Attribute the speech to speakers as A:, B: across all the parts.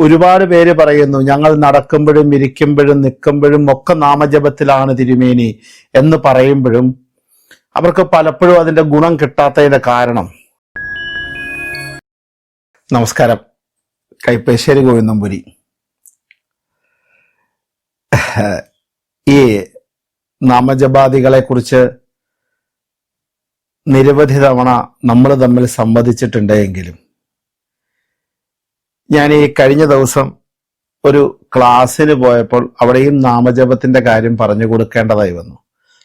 A: ഒരുപാട് പേര് പറയുന്നു ഞങ്ങൾ നടക്കുമ്പോഴും ഇരിക്കുമ്പോഴും നിൽക്കുമ്പോഴും ഒക്കെ നാമജപത്തിലാണ് തിരുമേനി എന്ന് പറയുമ്പോഴും അവർക്ക് പലപ്പോഴും അതിന്റെ ഗുണം കിട്ടാത്തതിന്റെ കാരണം. നമസ്കാരം. കൈപ്പേശ്ശേരി ഗോവിന്ദംപുരി. ഈ നാമജപാദികളെ കുറിച്ച് നിരവധി തവണ നമ്മൾ തമ്മിൽ സംവദിച്ചിട്ടുണ്ടെങ്കിലും ഞാൻ ഈ കഴിഞ്ഞ ദിവസം ഒരു ക്ലാസ്സിന് പോയപ്പോൾ അവിടെയും നാമജപത്തിന്റെ കാര്യം പറഞ്ഞു കൊടുക്കേണ്ടതായി വന്നു.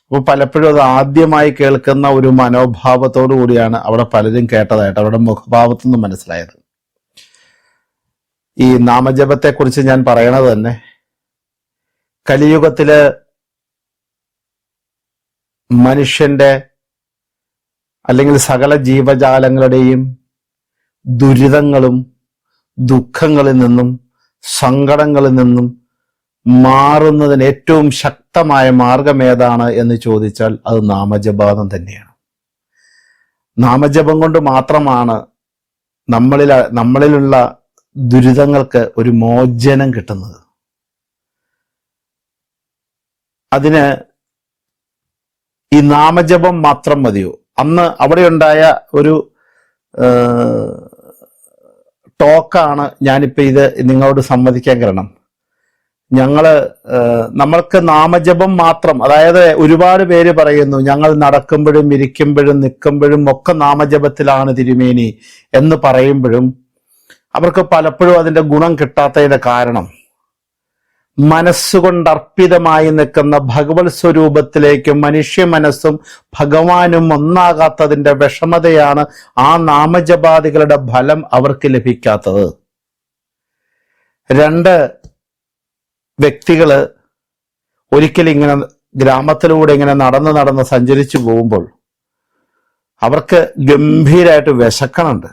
A: അപ്പോൾ പലപ്പോഴും അത് ആദ്യമായി കേൾക്കുന്ന ഒരു മനോഭാവത്തോടു കൂടിയാണ് അവിടെ പലരും കേട്ടതായിട്ട് അവരുടെ മുഖഭാവത്തു നിന്ന് മനസ്സിലായത്. ഈ നാമജപത്തെക്കുറിച്ച് ഞാൻ പറയണത് തന്നെ കലിയുഗത്തിൽ മനുഷ്യന്റെ അല്ലെങ്കിൽ സകല ജീവജാലങ്ങളുടെയും ദുരിതങ്ങളും ദുഃഖങ്ങളിൽ നിന്നും സങ്കടങ്ങളിൽ നിന്നും മാറുന്നതിന് ഏറ്റവും ശക്തമായ മാർഗം ഏതാണ് എന്ന് ചോദിച്ചാൽ അത് നാമജപാതം തന്നെയാണ്. നാമജപം കൊണ്ട് മാത്രമാണ് നമ്മളിൽ നമ്മളിലുള്ള ദുരിതങ്ങൾക്ക് ഒരു മോചനം കിട്ടുന്നത്. അതിന് ഈ നാമജപം മാത്രം മതിയോ? അന്ന് അവിടെയുണ്ടായ ഒരു ടോക്കാണ് ഞാനിപ്പോ ഇത് നിങ്ങളോട് സമ്മതിക്കാൻ കാരണം. ഞങ്ങൾ നമ്മൾക്ക് നാമജപം മാത്രം അതായത് ഒരുപാട് പേര് പറയുന്നു ഞങ്ങൾ നടക്കുമ്പോഴും ഇരിക്കുമ്പോഴും നിൽക്കുമ്പോഴും ഒക്കെ നാമജപത്തിലാണ് തിരുമേനി എന്ന് പറയുമ്പോഴും അവർക്ക് പലപ്പോഴും അതിന്റെ ഗുണം കിട്ടാത്തതിന്റെ കാരണം. മനസ്സുകൊണ്ട് അർപ്പിതമായി നിൽക്കുന്ന ഭഗവത് സ്വരൂപത്തിലേക്ക് മനുഷ്യ മനസ്സും ഭഗവാനും ഒന്നാകാത്തതിന്റെ വിഷമതയാണ് ആ നാമജപാദികളുടെ ഫലം അവർക്ക് ലഭിക്കാത്തത്. രണ്ട് വ്യക്തികൾ ഒരിക്കലും ഇങ്ങനെ ഗ്രാമത്തിലൂടെ ഇങ്ങനെ നടന്ന് നടന്ന് സഞ്ചരിച്ചു പോകുമ്പോൾ അവർക്ക് ഗംഭീരമായിട്ട് വിശക്കണുണ്ട്.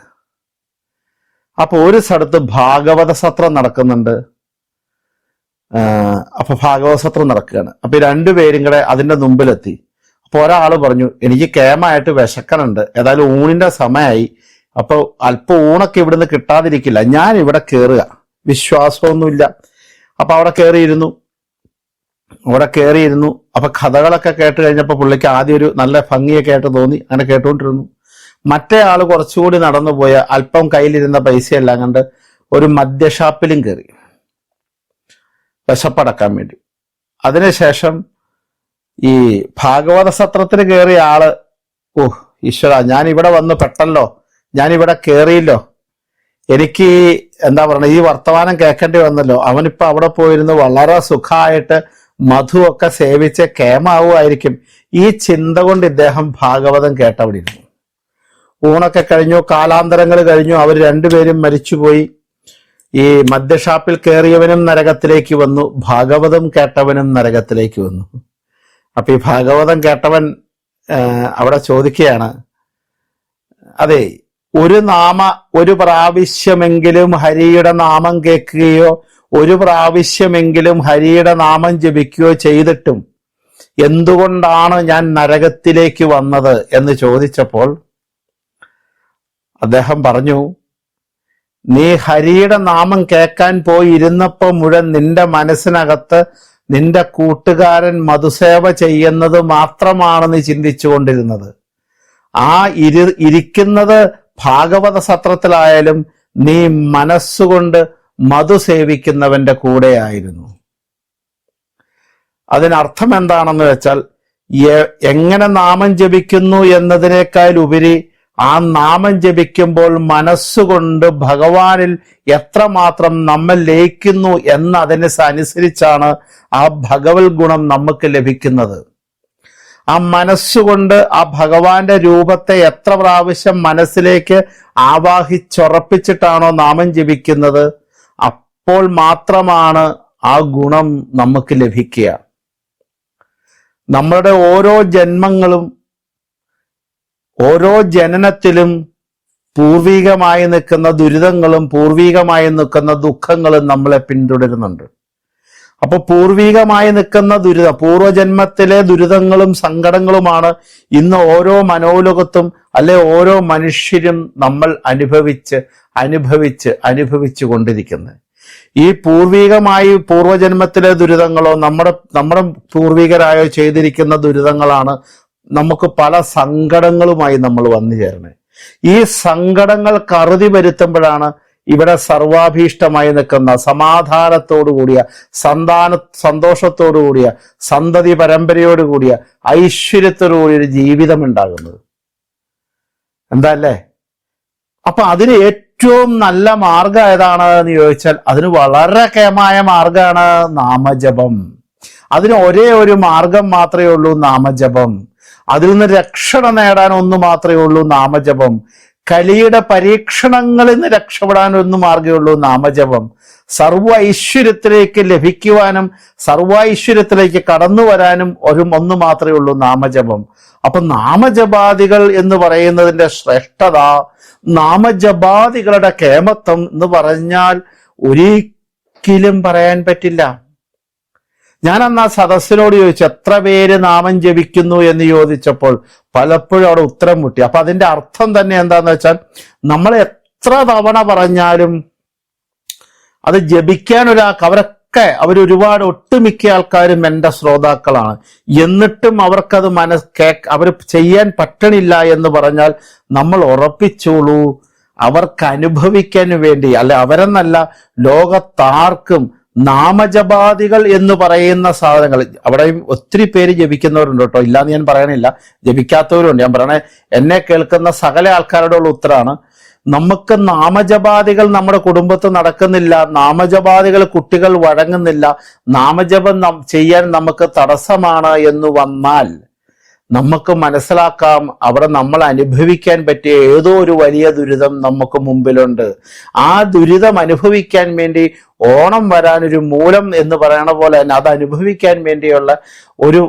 A: അപ്പോൾ ഒരു സ്ഥലത്ത് ഭാഗവത സത്രം നടക്കുന്നുണ്ട്. അപ്പൊ ഭാഗവത സത്രം നടക്കുകയാണ്. അപ്പൊ ഈ രണ്ടുപേരും കൂടെ അതിന്റെ മുമ്പിലെത്തി. അപ്പൊ ഒരാൾ പറഞ്ഞു എനിക്ക് കേമായിട്ട് വിശക്കണുണ്ട്. ഏതായാലും ഊണിന്റെ സമയമായി അപ്പൊ അല്പം ഊണൊക്കെ ഇവിടുന്ന് കിട്ടാതിരിക്കില്ല. ഞാൻ ഇവിടെ കയറുക വിശ്വാസമൊന്നുമില്ല. അപ്പൊ അവിടെ കയറിയിരുന്നു അവിടെ കയറിയിരുന്നു അപ്പൊ കഥകളൊക്കെ കേട്ട് കഴിഞ്ഞപ്പോൾ പുള്ളിക്ക് ആദ്യം ഒരു നല്ല ഭംഗിയൊക്കെ ആയിട്ട് തോന്നി. അങ്ങനെ കേട്ടുകൊണ്ടിരുന്നു മറ്റേ ആൾ കുറച്ചുകൂടി നടന്നു പോയ അല്പം കയ്യിലിരുന്ന പൈസയെല്ലാം കണ്ട് ഒരു മദ്യഷാപ്പിലും കയറി വിശപ്പടക്കാൻ വേണ്ടി. അതിനുശേഷം ഈ ഭാഗവത സത്രത്തിന് കയറിയ ആൾ ഓ ഈശ്വര ഞാൻ ഇവിടെ വന്ന് പെട്ടല്ലോ. ഞാൻ ഇവിടെ കയറിയില്ലോ എനിക്ക് എന്താ പറയണേ ഈ വർത്തമാനം കേൾക്കേണ്ടി വന്നല്ലോ. അവനിപ്പോ അവിടെ പോയിരുന്ന് വളരെ സുഖമായിട്ട് മധുവൊക്കെ സേവിച്ച് കേമാവുമായിരിക്കും. ഈ ചിന്ത കൊണ്ട് ഇദ്ദേഹം ഭാഗവതം കേട്ടവിടെ ഇരുന്നു ഊണൊക്കെ കഴിഞ്ഞു കാലാന്തരങ്ങൾ കഴിഞ്ഞു അവർ രണ്ടുപേരും മരിച്ചുപോയി. ഈ മദ്യഷാപ്പിൽ കയറിയവനും നരകത്തിലേക്ക് വന്നു ഭാഗവതം കേട്ടവനും നരകത്തിലേക്ക് വന്നു. അപ്പൊ ഈ ഭാഗവതം കേട്ടവൻ അവിടെ ചോദിക്കുകയാണ് അതെ ഒരു നാമ ഒരു പ്രാവശ്യമെങ്കിലും ഹരിയുടെ നാമം കേൾക്കുകയോ ഒരു പ്രാവശ്യമെങ്കിലും ഹരിയുടെ നാമം ജപിക്കുകയോ ചെയ്തിട്ടും എന്തുകൊണ്ടാണ് ഞാൻ നരകത്തിലേക്ക് വന്നത് എന്ന് ചോദിച്ചപ്പോൾ അദ്ദേഹം പറഞ്ഞു നീ ഹരിയുടെ നാമം കേൾക്കാൻ പോയി ഇരുന്നപ്പോ മുഴുവൻ നിന്റെ മനസ്സിനകത്ത് നിന്റെ കൂട്ടുകാരൻ മധുസേവ ചെയ്യുന്നത് മാത്രമാണ് നീ ചിന്തിച്ചുകൊണ്ടിരുന്നത്. ആ ഇരു ഇരിക്കുന്നത് ഭാഗവത സത്രത്തിലായാലും നീ മനസ്സുകൊണ്ട് മധു സേവിക്കുന്നവന്റെ കൂടെയായിരുന്നു. അതിനർത്ഥം എന്താണെന്ന് വെച്ചാൽ എങ്ങനെ നാമം ജപിക്കുന്നു എന്നതിനേക്കാൾ ഉപരി ആ നാമം ജപിക്കുമ്പോൾ മനസ്സുകൊണ്ട് ഭഗവാനിൽ എത്രമാത്രം നമ്മൾ ലയിക്കുന്നു എന്നതിന് അനുസരിച്ചാണ് ആ ഭഗവത് ഗുണം നമുക്ക് ലഭിക്കുന്നത്. ആ മനസ്സുകൊണ്ട് ആ ഭഗവാന്റെ രൂപത്തെ എത്ര പ്രാവശ്യം മനസ്സിലേക്ക് ആവാഹിച്ചുറപ്പിച്ചിട്ടാണോ നാമം ജപിക്കുന്നത് അപ്പോൾ മാത്രമാണ് ആ ഗുണം നമുക്ക് ലഭിക്കുക. നമ്മളുടെ ഓരോ ജന്മങ്ങളും ജനനത്തിലും പൂർവികമായി നിൽക്കുന്ന ദുരിതങ്ങളും പൂർവികമായി നിൽക്കുന്ന ദുഃഖങ്ങളും നമ്മളെ പിന്തുടരുന്നുണ്ട്. അപ്പൊ പൂർവികമായി നിൽക്കുന്ന ദുരിതം പൂർവജന്മത്തിലെ ദുരിതങ്ങളും സങ്കടങ്ങളുമാണ് ഇന്ന് ഓരോ മനോലോകത്തും അല്ലെ ഓരോ മനുഷ്യരും നമ്മൾ അനുഭവിച്ച് അനുഭവിച്ച് അനുഭവിച്ചു കൊണ്ടിരിക്കുന്നത്. ഈ പൂർവികമായി പൂർവജന്മത്തിലെ ദുരിതങ്ങളോ നമ്മുടെ നമ്മുടെ പൂർവികരായോ ചെയ്തിരിക്കുന്ന ദുരിതങ്ങളാണ് നമുക്ക് പല സങ്കടങ്ങളുമായി നമ്മൾ വന്നു ചേരണേ. ഈ സങ്കടങ്ങൾ കറുതി വരുത്തുമ്പോഴാണ് ഇവിടെ സർവാഭീഷ്ടമായി നിൽക്കുന്ന സമാധാനത്തോടു കൂടിയ സന്താന സന്തോഷത്തോടു കൂടിയ സന്തതി പരമ്പരയോട് കൂടിയ ഐശ്വര്യത്തോടു കൂടിയ ഒരു ജീവിതം ഉണ്ടാകുന്നത്. എന്താ അല്ലേ? അപ്പൊ അതിന് ഏറ്റവും നല്ല മാർഗം ഏതാണ് എന്ന് ചോദിച്ചാൽ അതിന് വളരെ കേമായ മാർഗമാണ് നാമജപം. അതിന് ഒരേ ഒരു മാർഗം മാത്രമേ ഉള്ളൂ നാമജപം. അതിൽ നിന്ന് രക്ഷണ നേടാൻ ഒന്ന് മാത്രമേ ഉള്ളൂ നാമജപം. കലിയുടെ പരീക്ഷണങ്ങളിൽ നിന്ന് രക്ഷപ്പെടാൻ ഒന്ന് മാർഗമേ ഉള്ളൂ നാമജപം. സർവ ഐശ്വര്യത്തിലേക്ക് ലഭിക്കുവാനും സർവ ഐശ്വര്യത്തിലേക്ക് കടന്നു വരാനും ഒരു ഒന്ന് മാത്രമേ ഉള്ളൂ നാമജപം. അപ്പൊ നാമജപാദികൾ എന്ന് പറയുന്നതിന്റെ ശ്രേഷ്ഠത നാമജപാദികളുടെ കേമത്വം എന്ന് പറഞ്ഞാൽ ഒരിക്കലും പറയാൻ പറ്റില്ല. ഞാൻ അന്ന് ആ സദസ്സിനോട് ചോദിച്ചു എത്ര പേര് നാമം ജപിക്കുന്നു? എന്ന് ചോദിച്ചപ്പോൾ പലപ്പോഴും അവിടെ ഉത്തരം മുട്ടി. അപ്പൊ അതിന്റെ അർത്ഥം തന്നെ എന്താന്ന് വെച്ചാൽ നമ്മൾ എത്ര തവണ പറഞ്ഞാലും അത് ജപിക്കാൻ ഒരാൾക്ക് അവരൊക്കെ അവരൊരുപാട് ഒട്ടുമിക്ക ആൾക്കാരും എന്റെ ശ്രോതാക്കളാണ്. എന്നിട്ടും അവർക്കത് മനസ് കേ അവർ ചെയ്യാൻ പറ്റണില്ല എന്ന് പറഞ്ഞാൽ നമ്മൾ ഉറപ്പിച്ചോളൂ. അവർക്ക് അനുഭവിക്കാൻ വേണ്ടി അല്ലെ അവരെന്നല്ല ലോകത്താർക്കും നാമജപാദികൾ എന്ന് പറയുന്ന സാധനങ്ങൾ. അവിടെയും ഒത്തിരി പേര് ജപിക്കുന്നവരുണ്ട് കേട്ടോ. ഇല്ലാന്ന് ഞാൻ പറയണില്ല. ജപിക്കാത്തവരുണ്ട്. ഞാൻ പറയണേ എന്നെ കേൾക്കുന്ന സകല ആൾക്കാരോടുള്ള ഉത്തരാണ് നമുക്ക് നാമജപാദികൾ നമ്മുടെ കുടുംബത്ത് നടക്കുന്നില്ല. നാമജപാദികൾ കുട്ടികൾ വഴങ്ങുന്നില്ല. നാമജപം ചെയ്യാൻ നമുക്ക് തടസ്സമാണ് എന്ന് വന്നാൽ നമുക്ക് മനസ്സിലാക്കാം. അവിടെ നമ്മൾ അനുഭവിക്കാൻ പറ്റിയ ഏതോ ഒരു വലിയ ദുരിതം നമുക്ക് മുമ്പിലുണ്ട്. ആ ദുരിതം അനുഭവിക്കാൻ വേണ്ടി ഓണം വരാനൊരു മൂലം എന്ന് പറയണ പോലെ തന്നെ അത് അനുഭവിക്കാൻ വേണ്ടിയുള്ള ഒരു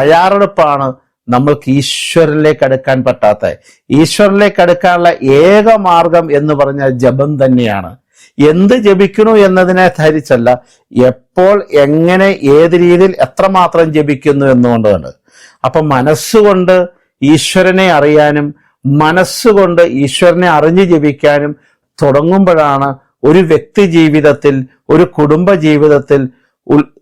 A: തയ്യാറെടുപ്പാണ് നമ്മൾക്ക് ഈശ്വരനിലേക്ക് അടുക്കാൻ പറ്റാത്ത. ഈശ്വരനിലേക്ക് അടുക്കാനുള്ള ഏക മാർഗം എന്ന് പറഞ്ഞാൽ ജപം തന്നെയാണ്. എന്ത് ജപിക്കണു എന്നതിനെ ധരിച്ചല്ല എപ്പോൾ എങ്ങനെ ഏത് രീതിയിൽ എത്രമാത്രം ജപിക്കുന്നു എന്നുകൊണ്ടാണ്. അപ്പൊ മനസ്സുകൊണ്ട് ഈശ്വരനെ അറിയാനും മനസ്സുകൊണ്ട് ഈശ്വരനെ അറിഞ്ഞു ജപിക്കാനും തുടങ്ങുമ്പോഴാണ് ഒരു വ്യക്തി ജീവിതത്തിൽ ഒരു കുടുംബ ജീവിതത്തിൽ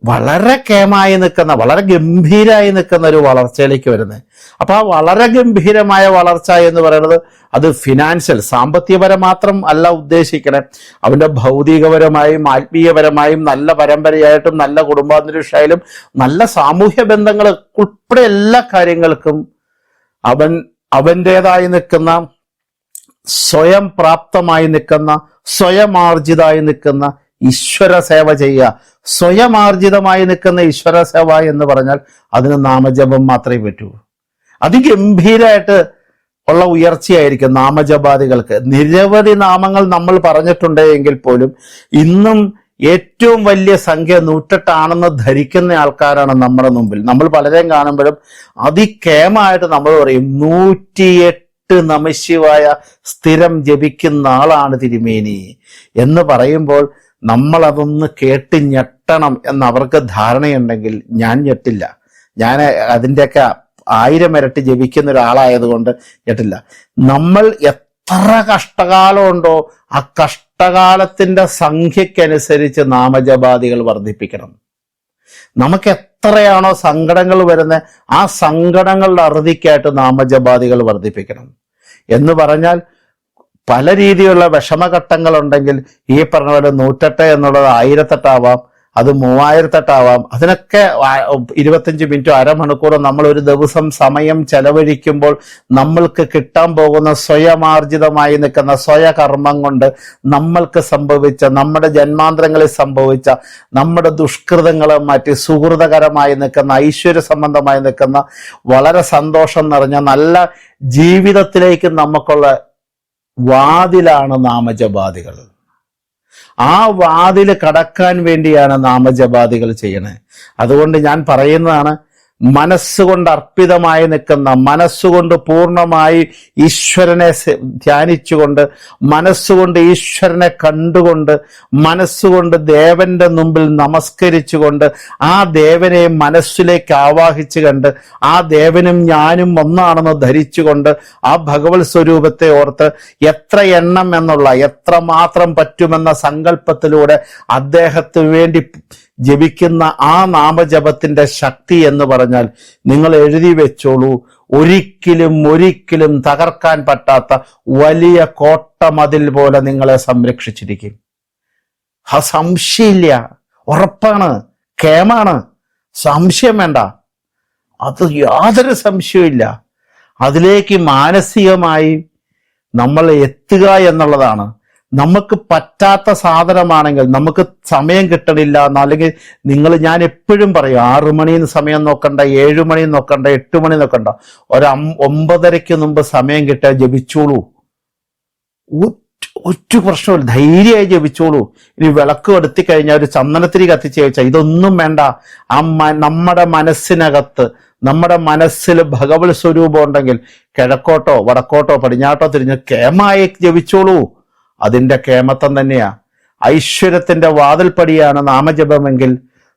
A: വളരെ കേമായി നിൽക്കുന്ന വളരെ ഗംഭീരമായി നിൽക്കുന്ന ഒരു വളർച്ചയിലേക്ക് വരുന്നത്. അപ്പോൾ ആ വളരെ ഗംഭീരമായ വളർച്ച എന്ന് പറയുന്നത് അത് ഫിനാൻഷ്യൽ സാമ്പത്തികപരം മാത്രം അല്ല ഉദ്ദേശിക്കണേ. അവന്റെ ഭൗതികപരമായും ആത്മീയപരമായും നല്ല പരമ്പരയായിട്ടും നല്ല കുടുംബാന്തരീക്ഷയിലും നല്ല സാമൂഹ്യ ബന്ധങ്ങൾ ഉൾപ്പെടെ എല്ലാ കാര്യങ്ങൾക്കും അവൻ അവന്റെതായി നിൽക്കുന്ന സ്വയം പ്രാപ്തമായി നിൽക്കുന്ന സ്വയമാർജിതായി നിൽക്കുന്ന ഈശ്വര സേവ ചെയ്യുക. സ്വയമാർജിതമായി നിൽക്കുന്ന ഈശ്വര സേവ എന്ന് പറഞ്ഞാൽ അതിന് നാമജപം മാത്രമേ പറ്റൂ. അതിഗംഭീരമായിട്ട് ഉള്ള ഉയർച്ചയായിരിക്കും നാമജപാദികൾക്ക്. നിരവധി നാമങ്ങൾ നമ്മൾ പറഞ്ഞിട്ടുണ്ട് എങ്കിൽ പോലും ഇന്നും ഏറ്റവും വലിയ സംഖ്യ നൂറ്റെട്ടാണെന്ന് ധരിക്കുന്ന ആൾക്കാരാണ് നമ്മുടെ മുമ്പിൽ. നമ്മൾ പലരെയും കാണുമ്പോഴും അതികേമായിട്ട് നമ്മൾ പറയും നൂറ്റിയെട്ട് നമശിവായ സ്ഥിരം ജപിക്കുന്ന ആളാണ് തിരുമേനി എന്ന് പറയുമ്പോൾ നമ്മൾ അതൊന്ന് കേട്ട് ഞെട്ടണം എന്ന് അവർക്ക് ധാരണയുണ്ടെങ്കിൽ ഞാൻ ഞെട്ടില്ല. ഞാൻ അതിന്റെയൊക്കെ ആയിരം ഇരട്ടി ജപിക്കുന്ന ഒരാളായതുകൊണ്ട് ഞെട്ടില്ല. നമ്മൾ എത്ര കഷ്ടകാലമുണ്ടോ ആ കഷ്ടകാലത്തിന്റെ സംഖ്യക്കനുസരിച്ച് നാമജപാദികൾ വർദ്ധിപ്പിക്കണം. നമുക്ക് എത്രയാണോ സങ്കടങ്ങൾ വരുന്നത് ആ സങ്കടങ്ങളുടെ അറുതിക്കായിട്ട് നാമജപാദികൾ വർദ്ധിപ്പിക്കണം. എന്ന് പറഞ്ഞാൽ പല രീതിയിലുള്ള വിഷമഘട്ടങ്ങൾ ഉണ്ടെങ്കിൽ ഈ പറഞ്ഞ പോലെ നൂറ്റെട്ട് എന്നുള്ളത് ആയിരത്തെട്ടാവാം അത് മൂവായിരത്തെട്ടാവാം അതിനൊക്കെ ഇരുപത്തഞ്ച് മിനിറ്റോ അരമണിക്കൂറോ നമ്മൾ ഒരു ദിവസം സമയം ചെലവഴിക്കുമ്പോൾ നമ്മൾക്ക് കിട്ടാൻ പോകുന്ന സ്വയമാർജിതമായി നിൽക്കുന്ന സ്വയകർമ്മം കൊണ്ട് നമ്മൾക്ക് സംഭവിച്ച നമ്മുടെ ജന്മാന്തരങ്ങളിൽ സംഭവിച്ച നമ്മുടെ ദുഷ്കൃതങ്ങളെ മാറ്റി സുഹൃതകരമായി നിൽക്കുന്ന ഐശ്വര്യ സംബന്ധമായി നിൽക്കുന്ന വളരെ സന്തോഷം നിറഞ്ഞ നല്ല ജീവിതത്തിലേക്ക് നമുക്കുള്ള വാതിലാണ് നാമജപാദികൾ. ആ വാതിൽ കടക്കാൻ വേണ്ടിയാണ് നാമജപാദികൾ ചെയ്യണേ. അതുകൊണ്ട് ഞാൻ പറയുന്നതാണ് മനസ്സുകൊണ്ട് അർപ്പിതമായി നിൽക്കുന്ന മനസ്സുകൊണ്ട് പൂർണമായി ഈശ്വരനെ ധ്യാനിച്ചുകൊണ്ട് മനസ്സുകൊണ്ട് ഈശ്വരനെ കണ്ടുകൊണ്ട് മനസ്സുകൊണ്ട് ദേവന്റെ മുമ്പിൽ നമസ്കരിച്ചുകൊണ്ട് ആ ദേവനെ മനസ്സിലേക്ക് ആവാഹിച്ചു കണ്ട് ആ ദേവനും ഞാനും ഒന്നാണെന്ന് ധരിച്ചുകൊണ്ട് ആ ഭഗവത് സ്വരൂപത്തെ ഓർത്ത് എത്ര എണ്ണം എന്നുള്ള എത്ര മാത്രം പറ്റുമെന്ന സങ്കല്പത്തിലൂടെ അദ്ദേഹത്തിന് വേണ്ടി ജപിക്കുന്ന ആ നാമജപത്തിന്റെ ശക്തി എന്ന് പറഞ്ഞാൽ നിങ്ങൾ എഴുതി വെച്ചോളൂ. ഒരിക്കലും ഒരിക്കലും തകർക്കാൻ പറ്റാത്ത വലിയ കോട്ടമതിൽ പോലെ നിങ്ങളെ സംരക്ഷിച്ചിരിക്കും. ആ സംശയമില്ല. ഉറപ്പാണ്. കേമാണ് സംശയം വേണ്ട. അത് യാതൊരു സംശയമില്ല അതിലേക്ക് മാനസികമായി നമ്മൾ എത്തുക എന്നുള്ളതാണ്. നമുക്ക് പറ്റാത്ത സാധനമാണെങ്കിൽ നമുക്ക് സമയം കിട്ടണില്ല അല്ലെങ്കിൽ നിങ്ങൾ ഞാൻ എപ്പോഴും പറയും ആറു മണിന്ന് സമയം നോക്കണ്ട ഏഴു മണി നോക്കണ്ട എട്ട് മണി നോക്കണ്ട. ഒരു ഒമ്പതരയ്ക്ക് മുമ്പ് സമയം കിട്ടിയാൽ ജപിച്ചോളൂ. ഒറ്റ പ്രശ്നമില്ല ധൈര്യമായി ജപിച്ചോളൂ. ഇനി വിളക്ക് എടുത്തി കഴിഞ്ഞാൽ ഒരു ചന്ദനത്തിരി കത്തിച്ച് കഴിച്ചാൽ ഇതൊന്നും വേണ്ട. ആ നമ്മുടെ മനസ്സിനകത്ത് നമ്മുടെ മനസ്സിൽ ഭഗവത് സ്വരൂപം ഉണ്ടെങ്കിൽ കിഴക്കോട്ടോ വടക്കോട്ടോ പടിഞ്ഞാട്ടോ തിരിഞ്ഞ് കേമായി ജപിച്ചോളൂ. അതിന്റെ കേമത്തം തന്നെയാ. ഐശ്വര്യത്തിന്റെ വാതിൽപ്പടിയാണ് നാമജപമെങ്കിൽ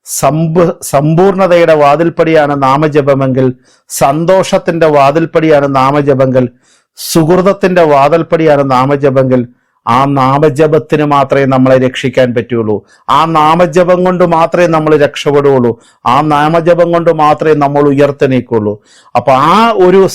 A: സമ്പ സമ്പൂർണതയുടെ വാതിൽപ്പടിയാണ് നാമജപമെങ്കിൽ സന്തോഷത്തിന്റെ വാതിൽപ്പടിയാണ് നാമജപമെങ്കിൽ സുഹൃതത്തിന്റെ വാതിൽപ്പടിയാണ് നാമജപമെങ്കിൽ ആ നാമജപത്തിന് മാത്രമേ നമ്മളെ രക്ഷിക്കാൻ പറ്റുള്ളൂ. ആ നാമജപം കൊണ്ട് മാത്രമേ നമ്മൾ രക്ഷപ്പെടുകയുള്ളൂ ആ നാമജപം കൊണ്ട് മാത്രമേ നമ്മൾ ഉയർത്തെണീക്കുള്ളൂ. അപ്പൊ ആ ഒരു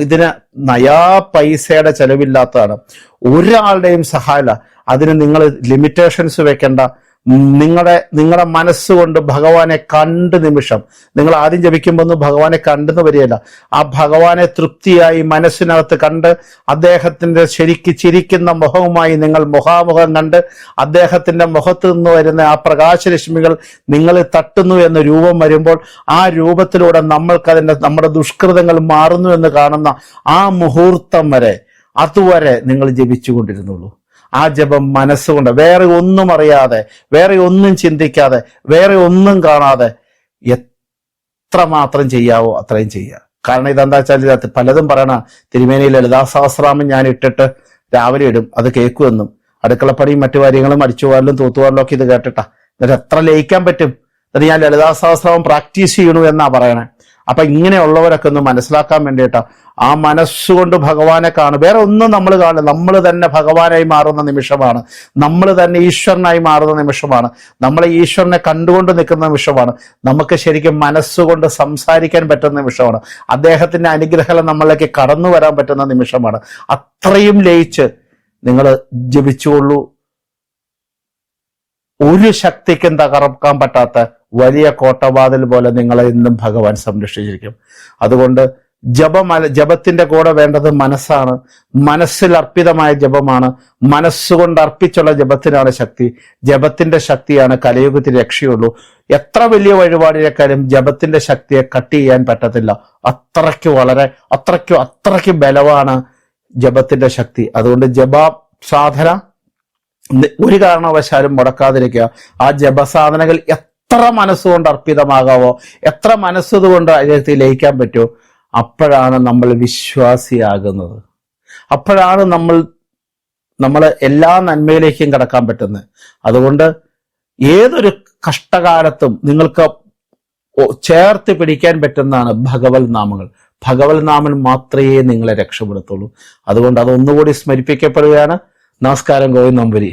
A: ഇതിന് നയാ പൈസയുടെ ചെലവില്ലാത്തതാണ്. ഒരാളുടെയും സഹായമില്ല. അതിന് നിങ്ങൾ ലിമിറ്റേഷൻസ് വെക്കേണ്ട. നിങ്ങളുടെ നിങ്ങളുടെ മനസ്സുകൊണ്ട് ഭഗവാനെ കണ്ട് നിമിഷം നിങ്ങൾ ആദ്യം ജപിക്കുമ്പോൾ ഒന്നും ഭഗവാനെ കണ്ടെന്ന് വരികയല്ല. ആ ഭഗവാനെ തൃപ്തിയായി മനസ്സിനകത്ത് കണ്ട് അദ്ദേഹത്തിന്റെ ശരിക്ക് ചിരിക്കുന്ന മുഖവുമായി നിങ്ങൾ മുഖാമുഖം കണ്ട് അദ്ദേഹത്തിന്റെ മുഖത്ത് നിന്ന് വരുന്ന ആ പ്രകാശരശ്മികൾ നിങ്ങളെ തട്ടുന്നു എന്ന രൂപം വരുമ്പോൾ ആ രൂപത്തിലൂടെ നമ്മൾക്കതിന്റെ നമ്മുടെ ദുഷ്കൃതങ്ങൾ മാറുന്നു എന്ന് കാണുന്ന ആ മുഹൂർത്തം വരെ അതുവരെ നിങ്ങൾ ജപിച്ചുകൊണ്ടിരുന്നുള്ളൂ. ആ ജപം മനസ്സുകൊണ്ട്. വേറെ ഒന്നും അറിയാതെ വേറെ ഒന്നും ചിന്തിക്കാതെ വേറെ ഒന്നും കാണാതെ എത്ര മാത്രം ചെയ്യാവോ അത്രയും ചെയ്യുക. കാരണം ഇതെന്താ വെച്ചാൽ ഇതിനകത്ത് പലതും പറയണ തിരുമേനി ലളിതാ സഹസ്രാമം ഞാൻ ഇട്ടിട്ട് രാവിലെ ഇടും. അത് കേൾക്കുമെന്നും അടുക്കളപ്പണിയും മറ്റു കാര്യങ്ങളും അടിച്ചുപോകലും തൂത്തുപോകലും ഒക്കെ ഇത് കേട്ടിട്ടാ. എന്നിട്ട് എത്ര ലയിക്കാൻ പറ്റും? എന്നിട്ട് ഞാൻ ലളിതാ സഹസ്രാമം പ്രാക്ടീസ് ചെയ്യണു എന്നാ പറയണേ. അപ്പൊ ഇങ്ങനെയുള്ളവരൊക്കെ ഒന്ന് മനസ്സിലാക്കാൻ വേണ്ടിയിട്ടാ ആ മനസ്സുകൊണ്ട് ഭഗവാനെ കാണും. വേറെ ഒന്നും നമ്മൾ കാണില്ല നമ്മൾ തന്നെ ഭഗവാനായി മാറുന്ന നിമിഷമാണ്. നമ്മൾ തന്നെ ഈശ്വരനായി മാറുന്ന നിമിഷമാണ്. നമ്മളെ ഈശ്വരനെ കണ്ടുകൊണ്ട് നിൽക്കുന്ന നിമിഷമാണ്. നമുക്ക് ശരിക്കും മനസ്സുകൊണ്ട് സംസാരിക്കാൻ പറ്റുന്ന നിമിഷമാണ്. അദ്ദേഹത്തിന്റെ അനുഗ്രഹം നമ്മളിലേക്ക് കടന്നു വരാൻ പറ്റുന്ന നിമിഷമാണ്. അത്രയും ലയിച്ച് നിങ്ങൾ ജപിച്ചുകൊള്ളൂ. ഒരു ശക്തിക്കും തകർക്കാൻ പറ്റാത്ത വലിയ കോട്ടവാതിൽ പോലെ നിങ്ങളെ ഇന്നും ഭഗവാൻ സംരക്ഷിച്ചിരിക്കും. അതുകൊണ്ട് ജപമല ജപത്തിന്റെ കൂടെ വേണ്ടത് മനസ്സാണ്. മനസ്സിൽ അർപ്പിതമായ ജപമാണ്. മനസ്സുകൊണ്ട് അർപ്പിച്ചുള്ള ജപത്തിനാണ് ശക്തി. ജപത്തിന്റെ ശക്തിയാണ് കലയുഗത്തിൽ രക്ഷയുള്ളൂ. എത്ര വലിയ വഴിപാടിനേക്കാളും ജപത്തിന്റെ ശക്തിയെ കട്ട് ചെയ്യാൻ പറ്റത്തില്ല. അത്രയ്ക്ക് വളരെ അത്രയ്ക്ക് അത്രയ്ക്ക് ബലമാണ് ജപത്തിന്റെ ശക്തി. അതുകൊണ്ട് ജപ സാധന ഒരു കാരണവശാലും മുടക്കാതിരിക്കുക. ആ ജപസാധനകൾ എത്ര മനസ്സുകൊണ്ട് അർപ്പിതമാകാവോ എത്ര മനസ്സുകൊണ്ട് അതിനകത്ത് ലയിക്കാൻ പറ്റുമോ അപ്പോഴാണ് നമ്മൾ വിശ്വാസിയാകുന്നത്. അപ്പോഴാണ് നമ്മൾ നമ്മൾ എല്ലാ നന്മയിലേക്കും കടക്കാൻ പറ്റുന്നത്. അതുകൊണ്ട് ഏതൊരു കഷ്ടകാലത്തും നിങ്ങൾക്ക് ചേർത്ത് പിടിക്കാൻ പറ്റുന്നതാണ് ഭഗവത് നാമങ്ങൾ. ഭഗവത് നാമൻ മാത്രമേ നിങ്ങളെ രക്ഷപ്പെടുത്തുള്ളൂ. അതുകൊണ്ട് അത് ഒന്നുകൂടി സ്മരിപ്പിക്കപ്പെടുകയാണ്. നമസ്കാരം ഗോവിന്ദ് നമ്പൂരി